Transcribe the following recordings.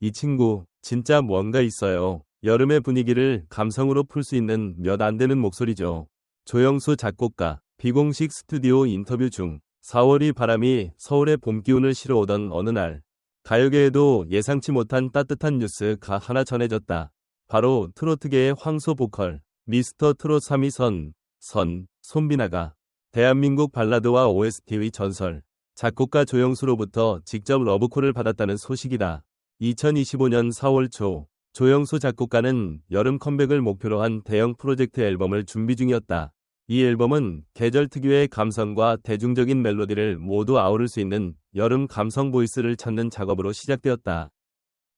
이 친구 진짜 뭔가 있어요. 여름의 분위기를 감성으로 풀 수 있는 몇 안 되는 목소리죠. 조영수 작곡가 비공식 스튜디오 인터뷰 중 4월이 바람이 서울의 봄 기운을 실어오던 어느 날 가요계에도 예상치 못한 따뜻한 뉴스가 하나 전해졌다. 바로 트로트계의 황소 보컬 미스터 트롯 3위 선, 선, 손비나가 대한민국 발라드와 OST의 전설 작곡가 조영수로부터 직접 러브콜을 받았다는 소식이다. 2025년 4월 초 조영수 작곡가는 여름 컴백을 목표로 한 대형 프로젝트 앨범을 준비 중이었다. 이 앨범은 계절 특유의 감성과 대중적인 멜로디를 모두 아우를 수 있는 여름 감성 보이스를 찾는 작업으로 시작되었다.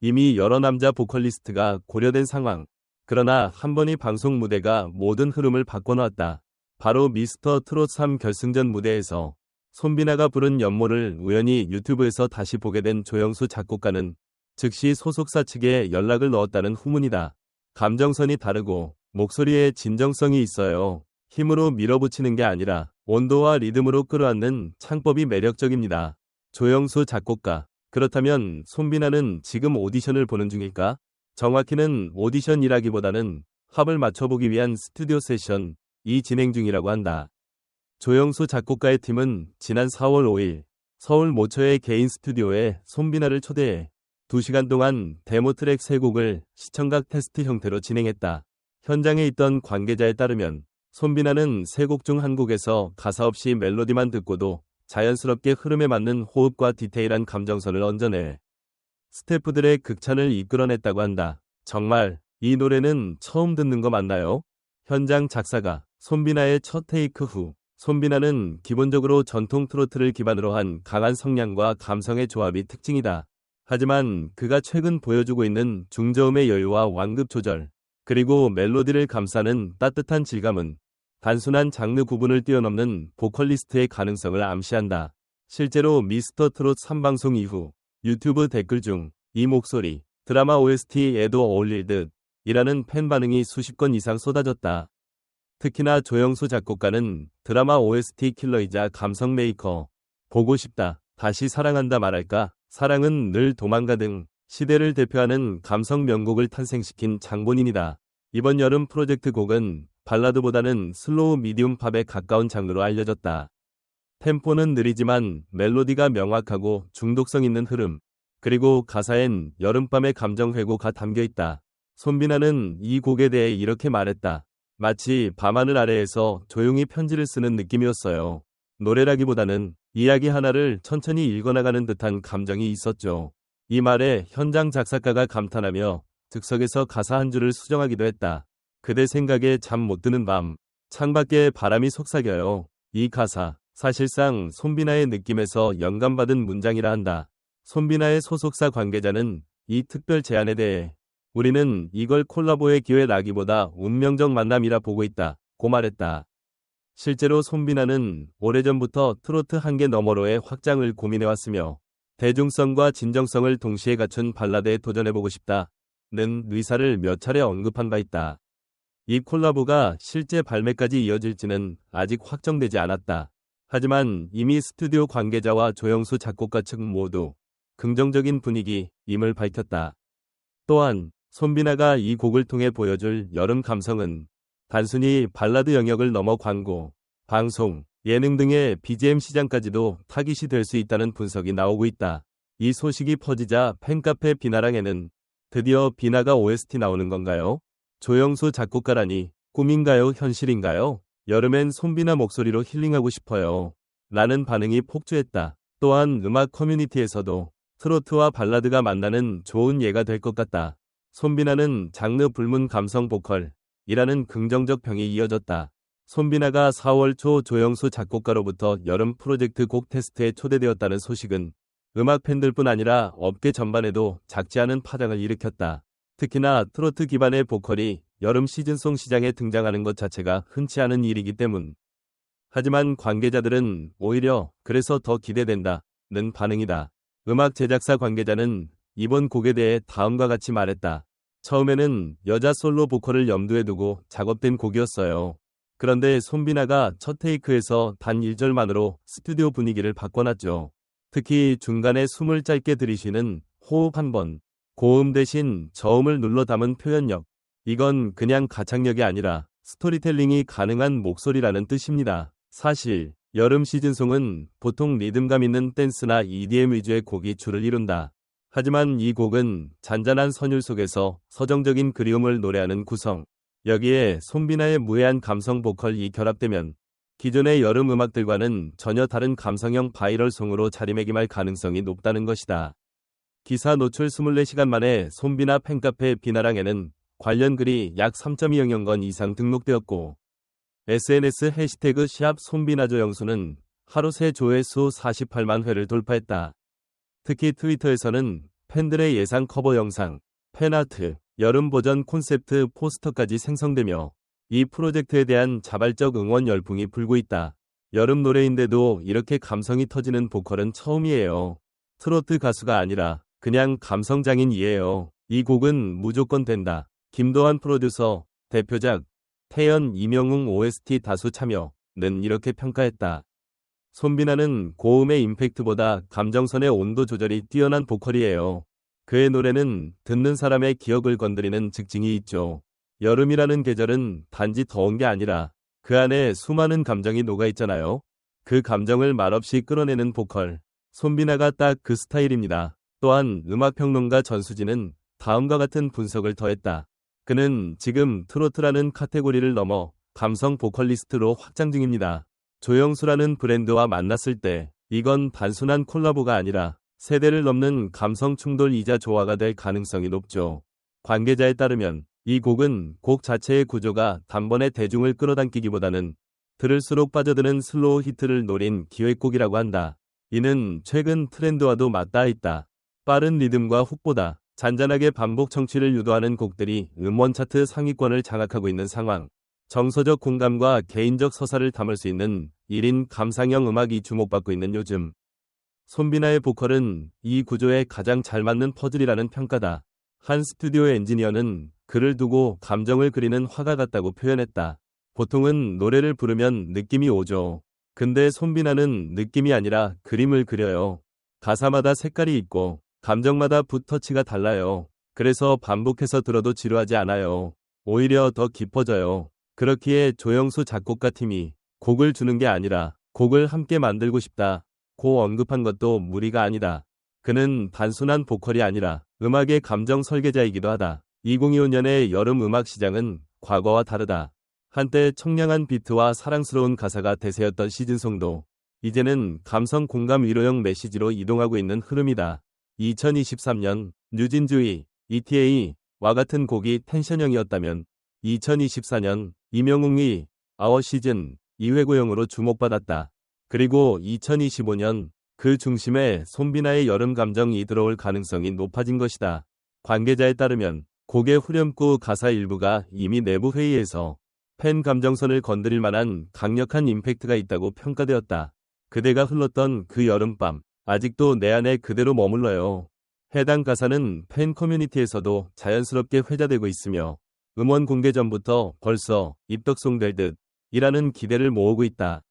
이미 여러 남자 보컬리스트가 고려된 상황. 그러나 한 번이 방송 무대가 모든 흐름을 바꿔놓았다. 바로 미스터 트롯 3 결승전 무대에서 손비나가 부른 연모를 우연히 유튜브에서 다시 보게 된 조영수 작곡가는 즉시 소속사 측에 연락을 넣었다는 후문이다. 감정선이 다르고 목소리에 진정성이 있어요. 힘으로 밀어붙이는 게 아니라 온도와 리듬으로 끌어안는 창법이 매력적입니다. 조영수 작곡가. 그렇다면 손비나는 지금 오디션을 보는 중일까? 정확히는 오디션이라기보다는 합을 맞춰보기 위한 스튜디오 세션, 이 진행 중이라고 한다. 조영수 작곡가의 팀은 지난 4월 5일 서울 모처의 개인 스튜디오에 손비나를 초대해 2시간 동안 데모 트랙 3곡을 시청각 테스트 형태로 진행했다. 현장에 있던 관계자에 따르면 손비나는 세곡중 한 곡에서 가사 없이 멜로디만 듣고도 자연스럽게 흐름에 맞는 호흡과 디테일한 감정선을 얹어내 스태프들의 극찬을 이끌어냈다고 한다. 정말 이 노래는 처음 듣는 거 맞나요? 현장 작사가 손비나의 첫 테이크 후 손비나는 기본적으로 전통 트로트를 기반으로 한 강한 성량과 감성의 조합이 특징이다. 하지만 그가 최근 보여주고 있는 중저음의 여유와 완급 조절, 그리고 멜로디를 감싸는 따뜻한 질감은 단순한 장르 구분을 뛰어넘는 보컬리스트의 가능성을 암시한다. 실제로 미스터 트롯 3방송 이후 유튜브 댓글 중 이 목소리, 드라마 OST에도 어울릴 듯 이라는 팬 반응이 수십 건 이상 쏟아졌다. 특히나 조영수 작곡가는 드라마 OST 킬러이자 감성 메이커, 보고 싶다, 다시 사랑한다 말할까, 사랑은 늘 도망가 등 시대를 대표하는 감성 명곡을 탄생시킨 장본인이다. 이번 여름 프로젝트 곡은 발라드보다는 슬로우 미디움 팝에 가까운 장르로 알려졌다. 템포는 느리지만 멜로디가 명확하고 중독성 있는 흐름, 그리고 가사엔 여름밤의 감정 회고가 담겨 있다. 손비나는 이 곡에 대해 이렇게 말했다. 마치 밤하늘 아래에서 조용히 편지를 쓰는 느낌이었어요. 노래라기보다는 이야기 하나를 천천히 읽어나가는 듯한 감정이 있었죠. 이 말에 현장 작사가가 감탄하며 즉석에서 가사 한 줄을 수정하기도 했다. 그대 생각에 잠 못 드는 밤, 창밖에 바람이 속삭여요. 이 가사, 사실상 손비나의 느낌에서 영감받은 문장이라 한다. 손비나의 소속사 관계자는 이 특별 제안에 대해 우리는 이걸 콜라보의 기회라기보다 운명적 만남이라 보고 있다. 고 말했다. 실제로 손비나는 오래전부터 트로트 한계 너머로의 확장을 고민해왔으며 대중성과 진정성을 동시에 갖춘 발라드에 도전해보고 싶다. 는 의사를 몇 차례 언급한 바 있다. 이 콜라보가 실제 발매까지 이어질지는 아직 확정되지 않았다. 하지만 이미 스튜디오 관계자와 조영수 작곡가 측 모두 긍정적인 분위기임을 밝혔다. 또한 손비나가 이 곡을 통해 보여줄 여름 감성은 단순히 발라드 영역을 넘어 광고, 방송, 예능 등의 BGM 시장까지도 타깃이 될 수 있다는 분석이 나오고 있다. 이 소식이 퍼지자 팬카페 비나랑에는 드디어 비나가 OST 나오는 건가요? 조영수 작곡가라니 꿈인가요? 현실인가요? 여름엔 손비나 목소리로 힐링하고 싶어요. 라는 반응이 폭주했다. 또한 음악 커뮤니티에서도 트로트와 발라드가 만나는 좋은 예가 될 것 같다. 손비나는 장르 불문 감성 보컬 이라는 긍정적 평이 이어졌다. 손비나가 4월 초 조영수 작곡가로부터 여름 프로젝트 곡 테스트에 초대되었다는 소식은 음악 팬들뿐 아니라 업계 전반에도 작지 않은 파장을 일으켰다. 특히나 트로트 기반의 보컬이 여름 시즌송 시장에 등장하는 것 자체가 흔치 않은 일이기 때문. 하지만 관계자들은 오히려 그래서 더 기대된다는 반응이다. 음악 제작사 관계자는 이번 곡에 대해 다음과 같이 말했다. 처음에는 여자 솔로 보컬을 염두에 두고 작업된 곡이었어요. 그런데 손비나가 첫 테이크에서 단 1절만으로 스튜디오 분위기를 바꿔놨죠. 특히 중간에 숨을 짧게 들이쉬는 호흡 한 번, 고음 대신 저음을 눌러 담은 표현력. 이건 그냥 가창력이 아니라 스토리텔링이 가능한 목소리라는 뜻입니다. 사실 여름 시즌송은 보통 리듬감 있는 댄스나 EDM 위주의 곡이 주를 이룬다. 하지만 이 곡은 잔잔한 선율 속에서 서정적인 그리움을 노래하는 구성. 여기에 손비나의 무해한 감성 보컬이 결합되면 기존의 여름 음악들과는 전혀 다른 감성형 바이럴송으로 자리매김할 가능성이 높다는 것이다. 기사 노출 24시간 만에 손비나 팬카페 비나랑에는 관련 글이 약 3.2억 건 이상 등록되었고 SNS 해시태그 샵 손비나 조 영수는 하루 새 조회수 48만 회를 돌파했다. 특히 트위터에서는 팬들의 예상 커버 영상, 팬아트, 여름 버전 콘셉트 포스터까지 생성되며 이 프로젝트에 대한 자발적 응원 열풍이 불고 있다. 여름 노래인데도 이렇게 감성이 터지는 보컬은 처음이에요. 트로트 가수가 아니라 그냥 감성장인이에요. 이 곡은 무조건 된다. 김도환 프로듀서, 대표작, 태연, 이명웅 OST 다수 참여는 이렇게 평가했다. 손비나는 고음의 임팩트보다 감정선의 온도 조절이 뛰어난 보컬이에요. 그의 노래는 듣는 사람의 기억을 건드리는 직징이 있죠. 여름이라는 계절은 단지 더운 게 아니라 그 안에 수많은 감정이 녹아 있잖아요. 그 감정을 말없이 끌어내는 보컬. 손비나가 딱 그 스타일입니다. 또한 음악평론가 전수진은 다음과 같은 분석을 더했다. 그는 지금 트로트라는 카테고리를 넘어 감성 보컬리스트로 확장 중입니다. 조영수라는 브랜드와 만났을 때 이건 단순한 콜라보가 아니라 세대를 넘는 감성 충돌이자 조화가 될 가능성이 높죠. 관계자에 따르면 이 곡은 곡 자체의 구조가 단번에 대중을 끌어당기기보다는 들을수록 빠져드는 슬로우 히트를 노린 기획곡이라고 한다. 이는 최근 트렌드와도 맞닿아 있다. 빠른 리듬과 훅보다 잔잔하게 반복 청취를 유도하는 곡들이 음원 차트 상위권을 장악하고 있는 상황. 정서적 공감과 개인적 서사를 담을 수 있는 1인 감상형 음악이 주목받고 있는 요즘. 손비나의 보컬은 이 구조에 가장 잘 맞는 퍼즐이라는 평가다. 한 스튜디오 엔지니어는 글을 두고 감정을 그리는 화가 같다고 표현했다. 보통은 노래를 부르면 느낌이 오죠. 근데 손비나는 느낌이 아니라 그림을 그려요. 가사마다 색깔이 있고 감정마다 붓터치가 달라요. 그래서 반복해서 들어도 지루하지 않아요. 오히려 더 깊어져요. 그렇기에 조영수 작곡가 팀이 곡을 주는 게 아니라 곡을 함께 만들고 싶다. 고 언급한 것도 무리가 아니다. 그는 단순한 보컬이 아니라 음악의 감정 설계자이기도 하다. 2025년의 여름 음악 시장은 과거와 다르다. 한때 청량한 비트와 사랑스러운 가사가 대세였던 시즌송도 이제는 감성 공감 위로형 메시지로 이동하고 있는 흐름이다. 2023년 뉴진주의, ETA와 같은 곡이 텐션형이었다면 2024년 이명웅이 아워 시즌 2회 고용으로 주목받았다. 그리고 2025년 그 중심에 손비나의 여름 감정이 들어올 가능성이 높아진 것이다. 관계자에 따르면 곡의 후렴구 가사 일부가 이미 내부 회의에서 팬 감정선을 건드릴 만한 강력한 임팩트가 있다고 평가되었다. 그대가 흘렀던 그 여름밤, 아직도 내 안에 그대로 머물러요. 해당 가사는 팬 커뮤니티에서도 자연스럽게 회자되고 있으며 음원 공개 전부터 벌써 입덕송 될 듯 이라는 기대를 모으고 있다.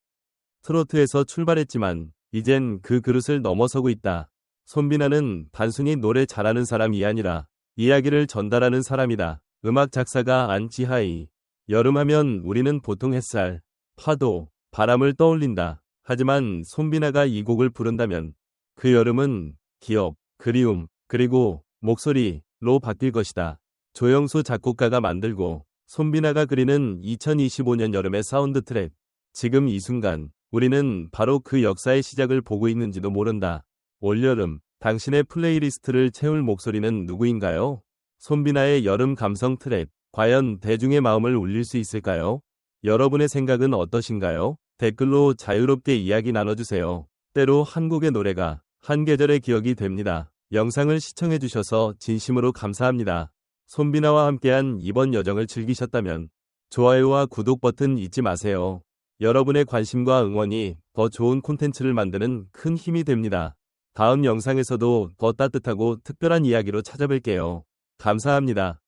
트로트에서 출발했지만 이젠 그 그릇을 넘어서고 있다. 손비나는 단순히 노래 잘하는 사람이 아니라 이야기를 전달하는 사람이다. 음악 작사가 안지하이. 여름하면 우리는 보통 햇살, 파도, 바람을 떠올린다. 하지만 손비나가 이 곡을 부른다면 그 여름은 기억, 그리움, 그리고 목소리로 바뀔 것이다. 조영수 작곡가가 만들고 손비나가 그리는 2025년 여름의 사운드 트랙. 지금 이 순간 우리는 바로 그 역사의 시작을 보고 있는지도 모른다. 올여름 당신의 플레이리스트를 채울 목소리는 누구인가요? 손비나의 여름 감성 트랙. 과연 대중의 마음을 울릴 수 있을까요? 여러분의 생각은 어떠신가요? 댓글로 자유롭게 이야기 나눠주세요. 때로 한국의 노래가 한 계절의 기억이 됩니다. 영상을 시청해주셔서 진심으로 감사합니다. 손비나와 함께한 이번 여정을 즐기셨다면 좋아요와 구독 버튼 잊지 마세요. 여러분의 관심과 응원이 더 좋은 콘텐츠를 만드는 큰 힘이 됩니다. 다음 영상에서도 더 따뜻하고 특별한 이야기로 찾아뵐게요. 감사합니다.